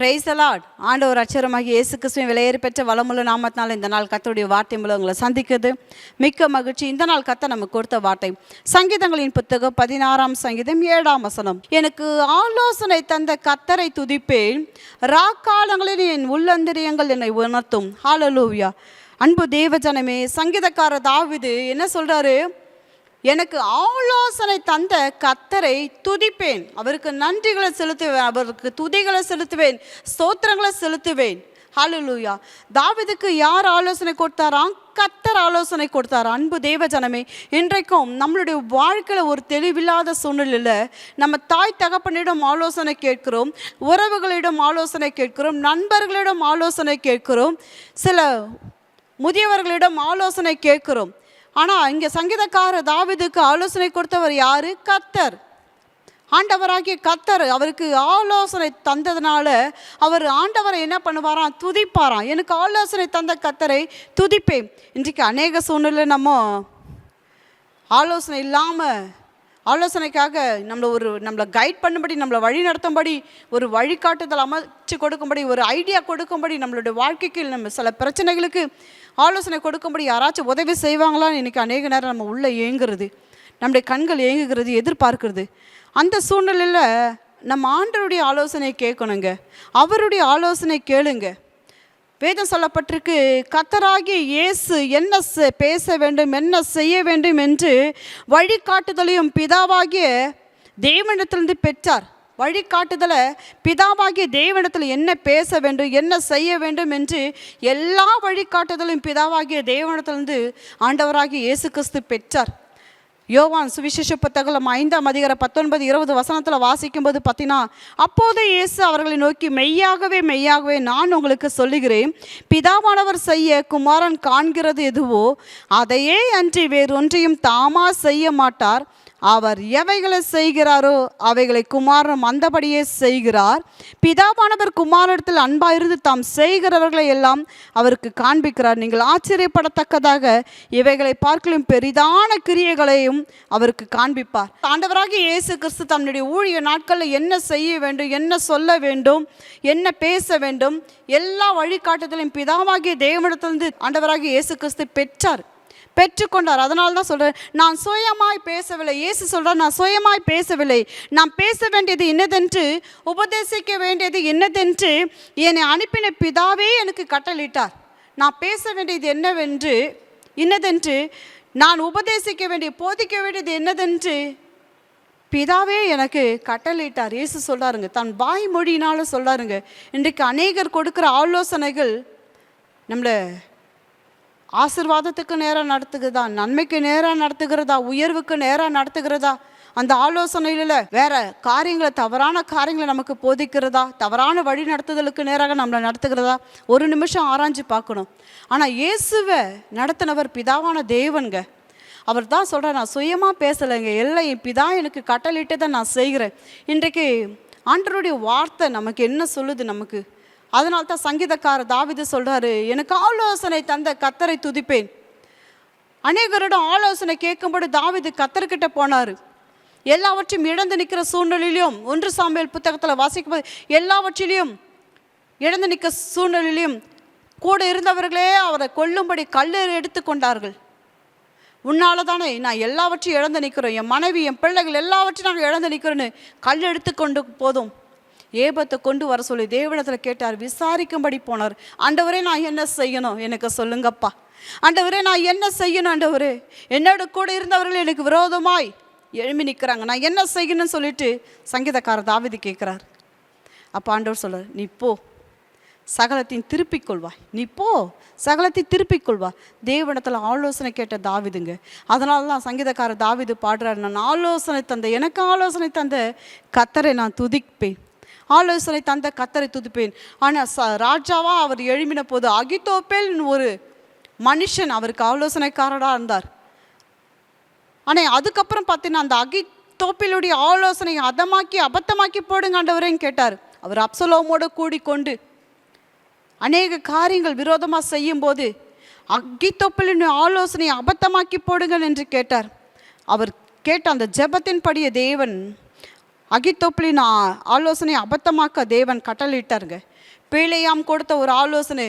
Price allot ஆண்டவர் அச்சரமாகி இயேசு கிறிஸ்துவின் விலையேறி பெற்ற வளமுள்ள நாமத்தினால் இந்த நாள் கத்தருடைய வார்த்தை மூலம் உங்களை சந்திக்குது மிக்க மகிழ்ச்சி. இந்த நாள் கத்த நமக்கு கொடுத்த வார்த்தை. சங்கீதங்களின் புத்தகம் பதினாறாம் சங்கீதம் ஏழாம் வசனம். எனக்கு ஆலோசனை தந்த கத்தரை துதிப்பேன். ராக்காலங்களில் என் உள்ளந்திரியங்கள் என்னை உணர்த்தும். ஹாலலூவியா அன்பு தேவஜனமே சங்கீதக்கார தாவிது என்ன சொல்கிறாரு எனக்கு ஆலோசனை தந்த கத்தரை துதிப்பேன். அவருக்கு நன்றிகளை செலுத்துவேன். அவருக்கு துதிகளை செலுத்துவேன். ஸ்தோத்திரங்களை செலுத்துவேன். ஹalleluya தாவிதுக்கு யார் ஆலோசனை கொடுத்தாராம்? கத்தர் ஆலோசனை கொடுத்தார். அன்பு தேவ ஜனமே இன்றைக்கும் நம்மளுடைய வாழ்க்கையில் ஒரு தெளிவில்லாத சூழ்நிலையில் நம்ம தாய் தகப்பனிடம் ஆலோசனை கேட்கிறோம் உறவுகளிடம் ஆலோசனை கேட்கிறோம் நண்பர்களிடம் ஆலோசனை கேட்கிறோம் சில முதியவர்களிடம் ஆலோசனை கேட்கிறோம். ஆனால் இங்கே சங்கீதக்கார தாவீதுக்கு ஆலோசனை கொடுத்தவர் யார்? கத்தர் ஆண்டவராகிய கத்தர் அவருக்கு ஆலோசனை தந்ததுனால அவர் ஆண்டவரை என்ன பண்ணுவாராம்? துதிப்பாராம். எனக்கு ஆலோசனை தந்த கத்தரை துதிப்பேன். இன்றைக்கு அநேக சூழ்நிலை நம்ம ஆலோசனை இல்லாமல் ஆலோசனைக்காக நம்மளை ஒரு நம்மளை கைட் பண்ணும்படி நம்மளை வழி நடத்தும்படி ஒரு வழிகாட்டுதல் அமைச்சு கொடுக்கும்படி ஒரு ஐடியா கொடுக்கும்படி நம்மளுடைய வாழ்க்கைக்கு நம்ம சில பிரச்சனைகளுக்கு ஆலோசனை கொடுக்கும்படி யாராச்சும் உதவி செய்வாங்களான்னு இன்றைக்கி அநேக நேரம் நம்ம உள்ளே ஏங்குறது நம்முடைய கண்கள் ஏங்குகிறது எதிர்பார்க்கிறது. அந்த சூழ்நிலையில் நம்ம ஆண்டருடைய ஆலோசனை கேட்கணுங்க. அவருடைய ஆலோசனை கேளுங்க. வேதம் சொல்லப்பட்டிருக்கு கத்தராகிய இயேசு என்ன செ- பேச வேண்டும் என்ன செய்ய வேண்டும் என்று வழிகாட்டுதலையும் பிதாவாகிய தேவனிடத்திலிருந்து பெற்றார். வழிகாட்டுதலை பிதாவாகிய தேவனிடத்தில் என்ன பேச வேண்டும் என்ன செய்ய வேண்டும் என்று எல்லா வழிகாட்டுதலையும் பிதாவாகிய தேவனிடத்திலிருந்து ஆண்டவராகிய இயேசு கிறிஸ்து பெற்றார். யோவான் சுவிசேஷ புத்தகம் ஐந்தாம் அதிகார பத்தொன்பது இருபது வசனத்தில் வாசிக்கும்போது பார்த்தீங்கன்னா அப்போது இயேசு அவர்களை நோக்கி மெய்யாகவே மெய்யாகவே நான் உங்களுக்கு சொல்லுகிறேன் பிதாவானவர் செய்ய குமாரன் காண்கிறது எதுவோ அதையே அன்றி வேறொன்றையும் தாமா செய்ய மாட்டார். அவர் எவைகளை செய்கிறாரோ அவைகளை குமாரனும் அந்தபடியே செய்கிறார். பிதாவானவர் குமாரனிடத்தில் அன்பாயிருந்து தாம் செய்கிறவர்களை எல்லாம் அவருக்கு காண்பிக்கிறார். நீங்கள் ஆச்சரியப்படத்தக்கதாக இவைகளை பார்க்கலும் பெரிதான கிரியைகளையும் அவருக்கு காண்பிப்பார். ஆண்டவராக இயேசு கிறிஸ்து தன்னுடைய ஊழிய நாட்களில் என்ன செய்ய வேண்டும் என்ன சொல்ல வேண்டும் என்ன பேச வேண்டும் எல்லா வழிகாட்டுதலையும் பிதாவாகிய தேவனிடத்திலிருந்து ஆண்டவராக இயேசு கிறிஸ்து பெற்றார். பெற்றுக்கொண்டார். அதனால தான் சொல்கிறேன் நான் சுயமாய் பேசவில்லை. இயேசு சொல்கிறார் நான் சுயமாய் பேசவில்லை. நான் பேச வேண்டியது என்னதென்று உபதேசிக்க வேண்டியது என்னதென்று என்னை அனுப்பின பிதாவே எனக்கு கட்டளிட்டார் நான் பேச வேண்டியது என்னவென்று என்னதென்று நான் உபதேசிக்க வேண்டிய போதிக்க வேண்டியது என்னதென்று பிதாவே எனக்கு கட்டளையிட்டார். இயேசு சொல்கிறாருங்க தன் வாய் மொழியினால சொல்றாருங்க. இன்றைக்கு அநேகர் கொடுக்குற ஆலோசனைகள் நம்மளை ஆசிர்வாதத்துக்கு நேராக நடத்துகிறதா? நன்மைக்கு நேராக நடத்துகிறதா? உயர்வுக்கு நேராக நடத்துகிறதா? அந்த ஆலோசனையில் வேற காரியங்களை தவறான காரியங்களை நமக்கு போதிக்கிறதா? தவறான வழி நடத்துதலுக்கு நேராக நம்மளை நடத்துகிறதா? ஒரு நிமிஷம் ஆராய்ஞ்சு பார்க்கணும். ஆனால் இயேசுவை நடத்தினவர் பிதாவான தேவன்க அவர் தான் சொல்கிறார் நான் சுயமாக பேசலைங்க. எல்லாம் என் பிதா எனக்கு கட்டளிட்டு தான் நான் செய்கிறேன். இன்றைக்கு ஆண்டருடைய வார்த்தை நமக்கு என்ன சொல்லுது நமக்கு? அதனால தான் சங்கீதக்கார தாவிது சொல்கிறாரு எனக்கு ஆலோசனை தந்த கத்தரை துதிப்பேன். அநேகரிடம் ஆலோசனை கேட்கும்போது தாவிது கத்தர்கிட்ட போனார். எல்லாவற்றையும் இழந்து நிற்கிற சூழ்நிலையிலும் ஒன்று சாம்பியல் புத்தகத்தில் வாசிக்கும்போது எல்லாவற்றிலையும் இழந்து நிற்க சூழ்நிலையிலும் கூட இருந்தவர்களே அவரை கொல்லும்படி கல் எடுத்து கொண்டார்கள். உன்னால தானே நான் எல்லாவற்றையும் இழந்து நிற்கிறோம் என் மனைவி என் பிள்ளைகள் எல்லாவற்றையும் நாங்கள் இழந்து நிற்கிறோன்னு கல் எடுத்துக்கொண்டு போதும். ஏபத்தை கொண்டு வர சொல்லி தேவனத்தில் கேட்டார் விசாரிக்கும்படி போனார். ஆண்டவரே நான் என்ன செய்யணும்? எனக்கு சொல்லுங்கப்பா. ஆண்டவரே நான் என்ன செய்யணும் ஆண்டவரே? என்னோட கூட இருந்தவர்கள் எனக்கு விரோதமாய் எழும்பி நிற்கிறாங்க நான் என்ன செய்யணும்னு சொல்லிட்டு சங்கீதக்காரர் தாவிதி கேட்குறார். அப்போ ஆண்டவர் சொல்கிறார் நீ போ. சகலத்தையும் திருப்பிக் கொள்வாய். நீ போ. சகலத்தையும் திருப்பிக் கொள்வா தேவனிடத்தில் ஆலோசனை கேட்ட தாவிதுங்க. அதனால தான் சங்கீதக்காரர் தாவிது பாடுறாரு நான் ஆலோசனை தந்த எனக்கு ஆலோசனை தந்த கத்தரை நான் துதிப்பேன். ஆலோசனை தந்த கத்தரை துதிப்பேன். ஆனால் ச ராஜாவாக அவர் எழும்பின போது அகிதோப்பேல் ஒரு மனுஷன் அவருக்கு ஆலோசனைக்காரராக இருந்தார். ஆனால் அதுக்கப்புறம் பார்த்தீங்கன்னா அந்த அகிதோப்பிலுடைய ஆலோசனையை அதமாக்கி அபத்தமாக்கி போடுங்க கேட்டார். அவர் அப்சலோமோடு கூடிக்கொண்டு அநேக காரியங்கள் விரோதமாக செய்யும்போது அக்கித்தொப்பலின் ஆலோசனையை அபத்தமாக்கி போடுங்கள் என்று கேட்டார். அவர் கேட்ட அந்த ஜெபத்தின்படியே தேவன் அகித்தொப்பிலின் ஆலோசனை அபத்தமாக்க தேவன் கட்டளையிட்டாருங்க. பீழையாம் கொடுத்த ஒரு ஆலோசனை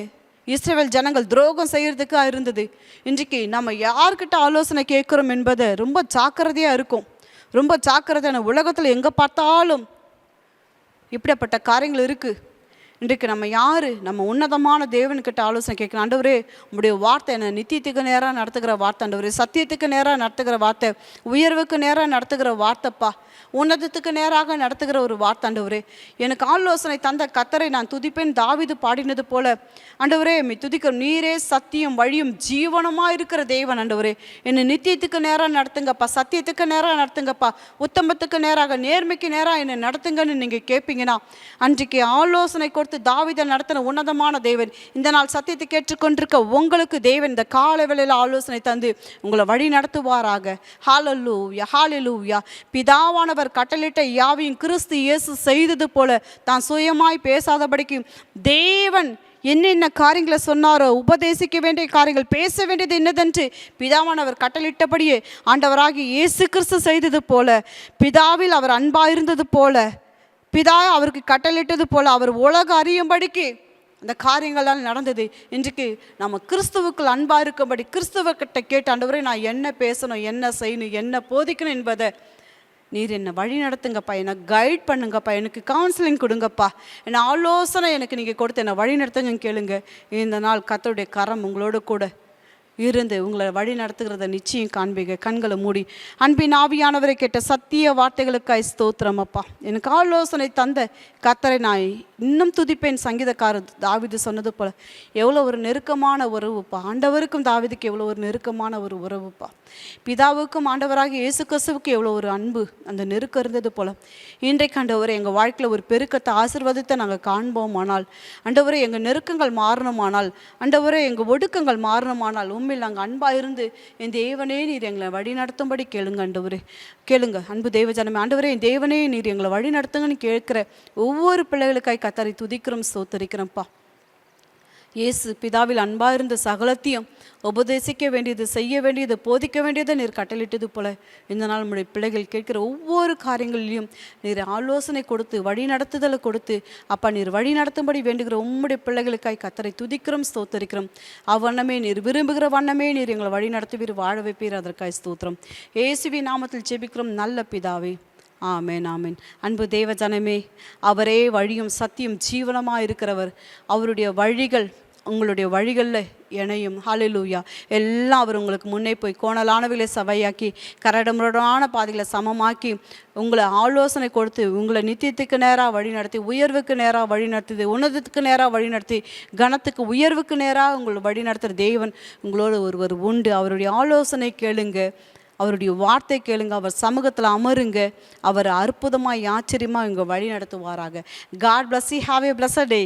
இஸ்ரேல் ஜனங்கள் துரோகம் செய்கிறதுக்காக இருந்தது. இன்றைக்கு நம்ம யார்கிட்ட ஆலோசனை கேட்குறோம் என்பதை ரொம்ப ஜாக்கிரதையாக இருக்கும். ரொம்ப ஜாக்கிரதையான உலகத்தில் எங்கே பார்த்தாலும் இப்படிப்பட்ட காரியங்கள் இருக்குது இன்றைக்கு நம்ம யார்? நம்ம உன்னதமான தேவன்கிட்ட ஆலோசனை கேட்கணும். ஆண்டவரே உங்களுடைய வார்த்தை என்ன நித்தியத்துக்கு நேராக நடத்துகிற வார்த்தை ஆண்டவரே சத்தியத்துக்கு நேராக நடத்துகிற வார்த்தை உயர்வுக்கு நேராக நடத்துகிற வார்த்தைப்பா. உன்னதத்துக்கு நேராக நடத்துகிற ஒரு வார்த்தை ஆண்டவரே. எனக்கு ஆலோசனை தந்த கத்தரை நான் துதிப்பேன். தாவிது பாடினது போல ஆண்டவரே மீ துதிக்கிற நீரே சத்தியம் வழியும் ஜீவனமாக இருக்கிற தேவன் ஆண்டவரே. என்னை நித்தியத்துக்கு நேராக நடத்துங்கப்பா. சத்தியத்துக்கு நேராக நடத்துங்கப்பா. உத்தமத்துக்கு நேராக நேர்மைக்கு நேராக என்னை நடத்துங்கன்னு நீங்கள் கேட்பீங்கன்னா அன்றைக்கு ஆலோசனை கொடுத்து தாவிதை நடத்தின உன்னதமான தேவன். இந்த நாள் சத்தியத்தை கேட்டுக்கொண்டிருக்க உங்களுக்கு தேவன் இந்த கால வேளையில் ஆலோசனை தந்து உங்களை வழி நடத்துவாராக. ஹாலல்லூயா ஹாலலூயா பிதாவானவர் கட்டளிட்ட யாவையும் கிறிஸ்து இயேசு செய்தது போல தான் சுயமாய் பேசாதபடிக்கு தேவன் என்னென்ன காரியங்களை சொன்னாரோ உபதேசிக்க வேண்டிய காரியங்கள் பேச வேண்டியது என்னதென்று பிதாவானவர் கட்டளிட்டபடியே ஆண்டவராகி இயேசு கிறிஸ்து செய்தது போல பிதாவில் அவர் அன்பாக இருந்தது போல பிதா அவருக்கு கட்டளிட்டது போல் அவர் உலக அறியும்படிக்கு அந்த காரியங்கள்லாம் நடந்தது. இன்றைக்கு நம்ம கிறிஸ்துவுக்குள் அன்பாக இருக்கும்படி கிறிஸ்துவக்கிட்ட கேட்டு ஆண்டவரே நான் என்ன பேசணும் என்ன செய்யணும் என்ன போதிக்கணும் என்பதை நீர் என்னை வழி நடத்துங்கப்பா. என்னை கைட் பண்ணுங்கப்பா. எனக்கு கவுன்சிலிங் கொடுங்கப்பா. என்னை ஆலோசனை எனக்கு நீங்கள் கொடுத்து என்னை வழி நடத்துங்க கேளுங்க. இந்த நாள் கத்தருடைய கரம் உங்களோட கூட இருந்து உங்களை வழி நடத்துகிறத நிச்சயம் காண்பீங்க. கண்களை மூடி. அன்பின் ஆவியானவரை கேட்ட சத்திய வார்த்தைகளுக்காய் ஸ்தோத்திரம் அப்பா. எனக்கு ஆலோசனை தந்த கத்தரை நான் இன்னும் துதிப்பேன். சங்கீதக்காரர் தாவிது சொன்னது போல் எவ்வளோ ஒரு நெருக்கமான உறவுப்பா ஆண்டவருக்கும் தாவிதுக்கு எவ்வளோ ஒரு நெருக்கமான ஒரு உறவுப்பா பிதாவுக்கும் ஆண்டவராக இயேசு கசுவுக்கு எவ்வளோ ஒரு அன்பு. அந்த நெருக்கம் இருந்தது போல. இன்றைக்கு ஆண்டவரை எங்கள் வாழ்க்கையில் ஒரு பெருக்கத்தை ஆசிர்வாதத்தை நாங்கள் காண்போமானால் ஆண்டவரை எங்கள் நெருக்கங்கள் மாறணுமானால் ஆண்டவரை எங்கள் ஒடுக்கங்கள் மாறணுமானால் உண்மையில் நாங்கள் அன்பாக இருந்து என் தேவனே நீர் எங்களை வழி நடத்தும்படி கேளுங்க ஆண்டவரே. கேளுங்க அன்பு தேவ ஜனமே. ஆண்டவரே என் தேவனே நீர் எங்களை வழி நடத்துங்கன்னு கேட்குற ஒவ்வொரு பிள்ளைகளுக்காய் கத்தரை துதிக்கிறோம் சோத்தரிக்கிறோம்ப்பா இயேசு பிதாவில் அன்பாக இருந்த சகலத்தையும் உபதேசிக்க வேண்டியது செய்ய வேண்டியது போதிக்க வேண்டியதை நீர் கட்டளிட்டது போல இந்த நாள் நம்முடைய பிள்ளைகள் கேட்கிற ஒவ்வொரு காரியங்களிலும் நீர் ஆலோசனை கொடுத்து வழி நடத்துதலை கொடுத்து அப்பா நீர் வழி நடத்தும்படி வேண்டுகிற உம்முடைய பிள்ளைகளுக்காய் கத்தரை துதிக்கிறோம் ஸ்தோத்தரிக்கிறோம். அவ்வண்ணமே நீர் விரும்புகிற வண்ணமே நீர் எங்களை வழி நடத்துவீர் வாழ வைப்பீர் அதற்காய் ஸ்தோத்திரம். ஏசுவி நாமத்தில் ஜெபிக்கிறோம் நல்ல பிதாவே. ஆமேன் ஆமேன். அன்பு தேவ ஜனமே அவரே வழியும் சத்தியம் ஜீவனமாக இருக்கிறவர் அவருடைய வழிகள் உங்களுடைய வழிகளில் இணையும். ஹாலிலூயா எல்லாம் அவர் உங்களுக்கு முன்னே போய் கோணலானவைகளை சவையாக்கி கரடுமுரடான பாதைகளை சமமாக்கி உங்களை ஆலோசனை கொடுத்து உங்களை நித்தியத்துக்கு நேராக வழி நடத்தி உயர்வுக்கு நேராக வழி நடத்துது உன்னதத்துக்கு நேராக வழி நடத்தி கனத்துக்கு உயர்வுக்கு நேராக உங்களை வழி நடத்துகிற தேவன் உங்களோட ஒருவர் உண்டு. அவருடைய ஆலோசனை கேளுங்க. அவருடைய வார்த்தை கேளுங்க. அவர் சமூகத்தில் அமருங்க. அவர் அற்புதமாக ஆச்சரியமாக இங்கே வழி நடத்துவாராக. God bless you. Have a blessed day.